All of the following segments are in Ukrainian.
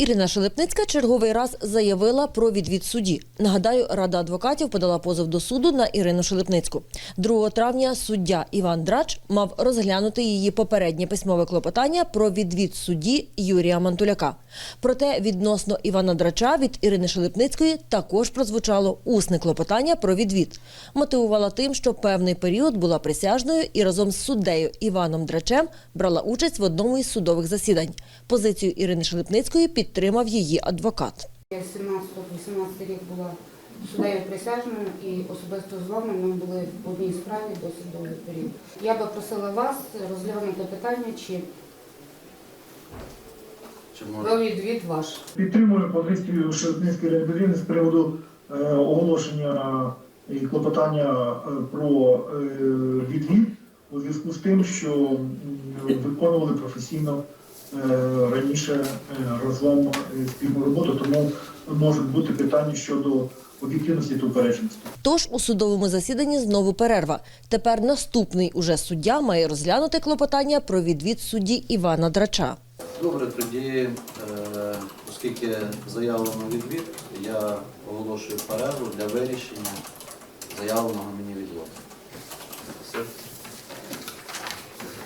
Ірина Шелепницька черговий раз заявила про відвід судді. Нагадаю, Рада адвокатів подала позов до суду на Ірину Шелепницьку. 2 травня суддя Іван Драч мав розглянути її попереднє письмове клопотання про відвід судді Юрія Мантуляка. Проте відносно Івана Драча від Ірини Шелепницької також прозвучало усне клопотання про відвід. Мотивувала тим, що певний період була присяжною і разом з суддею Іваном Драчем брала участь в одному із судових засідань. Позицію Ірини Шелепницької підтримав її адвокат. Я 17-18 рік була суддею присяжною і особисто з вами ми були в одній справі досить довгий період. Я би просила вас розглянути питання, чи відвід ваш. Підтримую позицію Шелепницької Леонідовни з приводу е, оголошення і клопотання е, про е, відвід у зв'язку з тим, що виконували професійно раніше е, разом е, спільну роботу, тому можуть бути питання щодо об'єктивності та упередженості. Тож у судовому засіданні знову перерва. Тепер наступний уже суддя має розглянути клопотання про відвід судді Івана Драча. Добре, тоді, е, оскільки заявлено відвід, я оголошую перерву для вирішення заявленого мені відводу.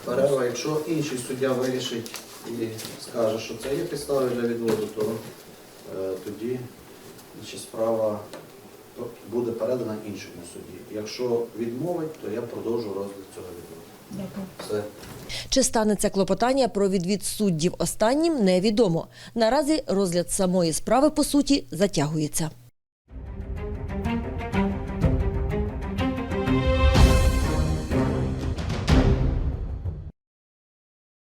Перерва, якщо інший суддя вирішить і скаже, що це є підстави для відводу, то е, тоді значить, справа буде передана іншому судді. Якщо відмовить, то я продовжу розгляд цього відводу. Все. Чи станеться клопотання про відвід суддів останнім, невідомо. Наразі розгляд самої справи по суті затягується.